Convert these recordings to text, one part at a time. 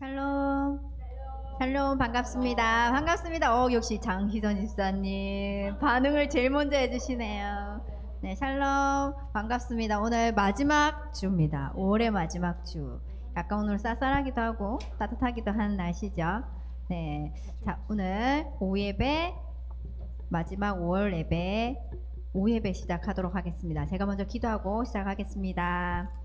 샬롬. 샬롬 반갑습니다. 반갑습니다. 어 역시 장희선 집사님 반응을 제일 먼저 해주시네요. 네 샬롬 반갑습니다. 오늘 마지막 주입니다. 5월의 마지막 주. 약간 오늘 쌀쌀하기도 하고 따뜻하기도 한 날씨죠. 네. 자 오늘 5예배 마지막 5월 예배 5예배 시작하도록 하겠습니다. 제가 먼저 기도하고 시작하겠습니다.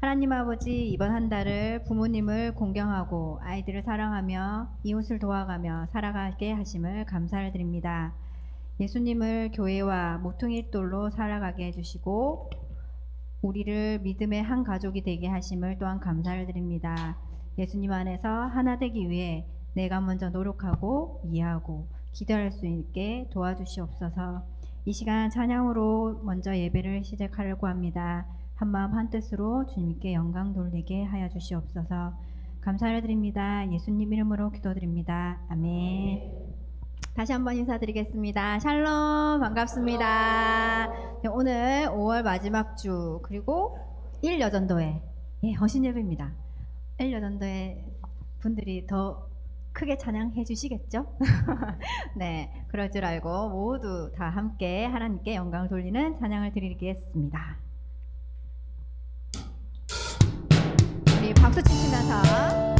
하나님 아버지 이번 한 달을 부모님을 공경하고 아이들을 사랑하며 이웃을 도와가며 살아가게 하심을 감사를 드립니다. 예수님을 교회와 모퉁이돌로 살아가게 해주시고 우리를 믿음의 한 가족이 되게 하심을 또한 감사를 드립니다. 예수님 안에서 하나 되기 위해 내가 먼저 노력하고 이해하고 기도할 수 있게 도와주시옵소서. 이 시간 찬양으로 먼저 예배를 시작하려고 합니다. 한마음 한뜻으로 주님께 영광 돌리게 하여 주시옵소서. 감사를 드립니다. 예수님 이름으로 기도드립니다. 아멘. 다시 한번 인사드리겠습니다. 샬롬 반갑습니다. 네, 오늘 5월 마지막 주 그리고 1여전도회 예, 허신 예배입니다. 1여전도회 분들이 더 크게 찬양해 주시겠죠? 네, 그럴 줄 알고 모두 다 함께 하나님께 영광을 돌리는 찬양을 드리겠습니다. 박수 치시면서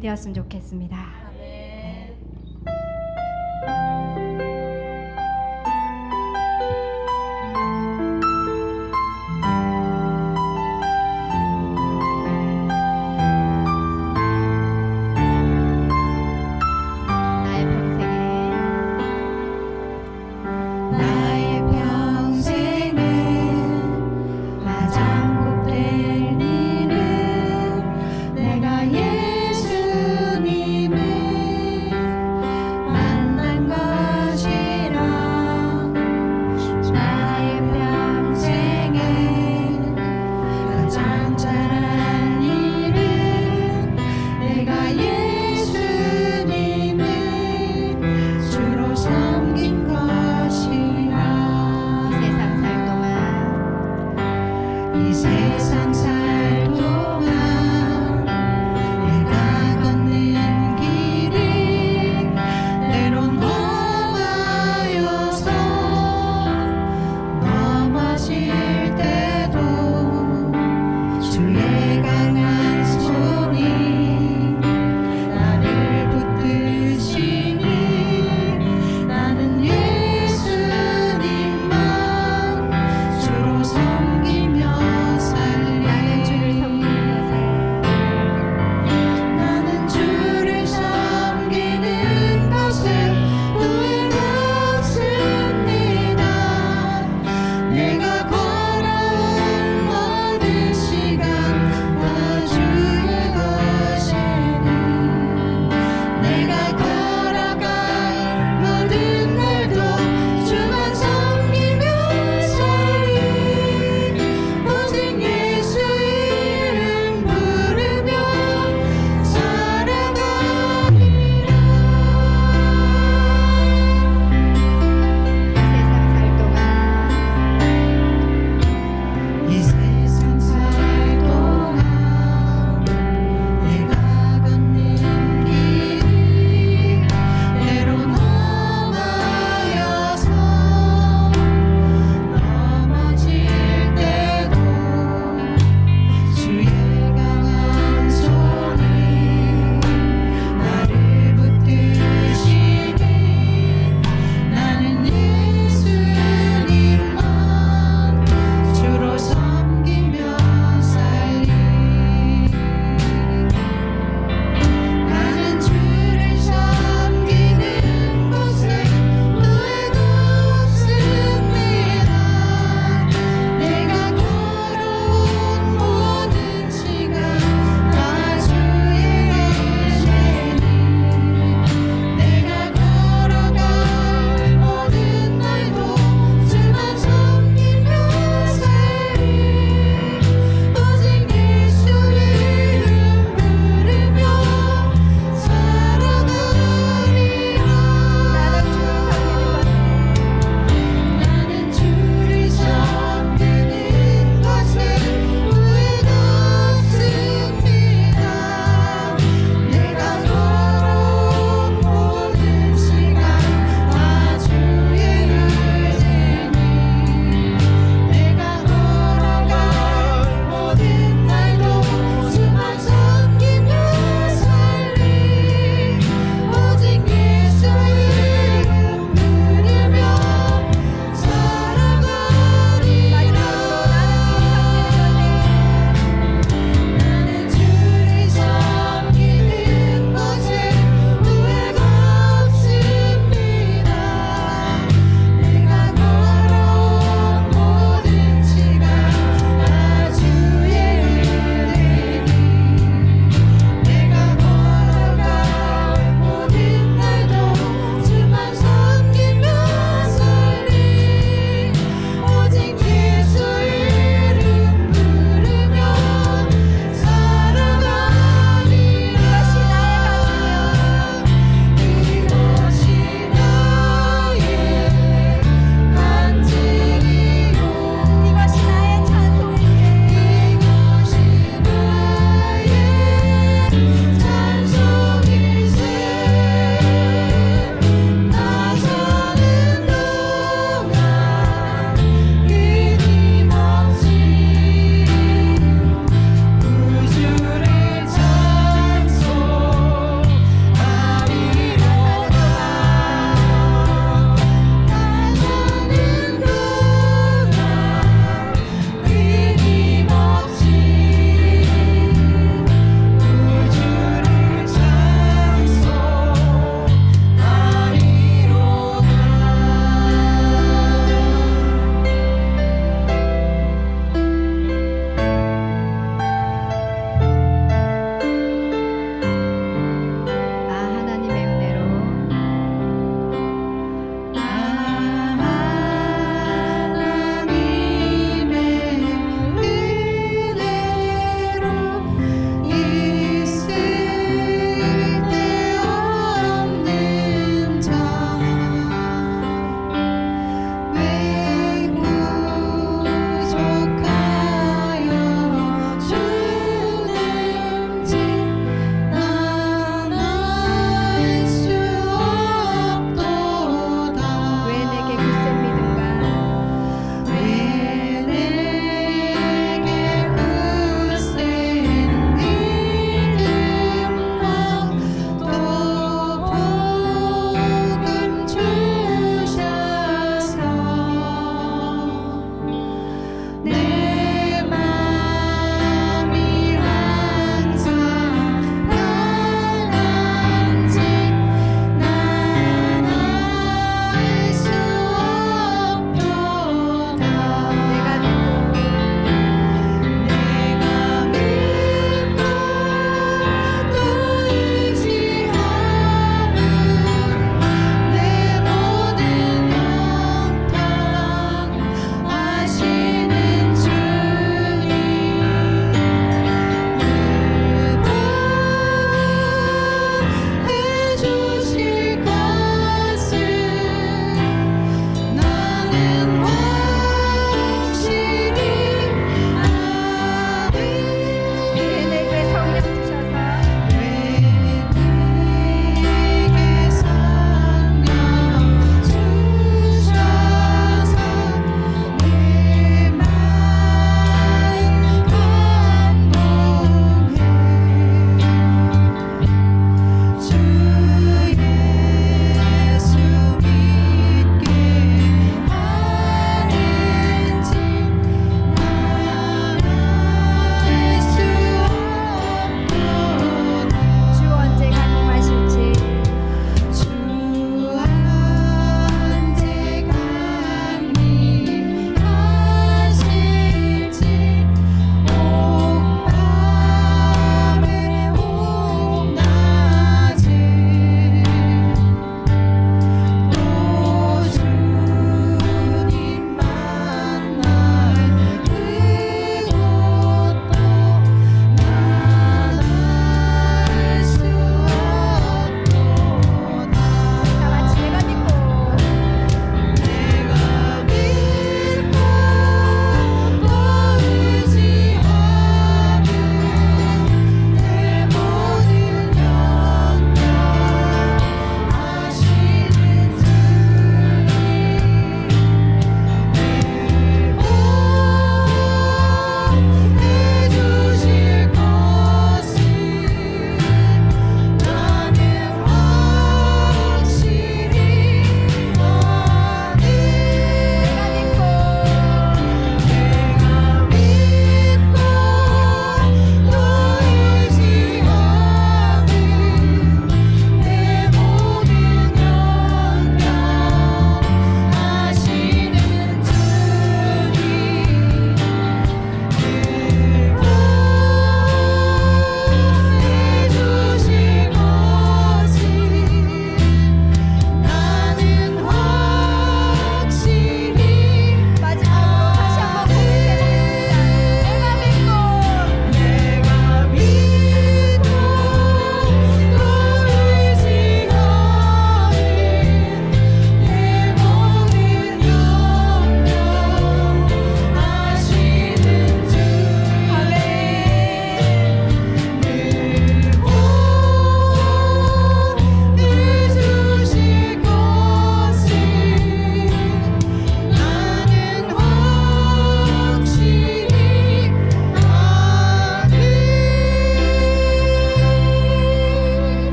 되었으면 좋겠습니다.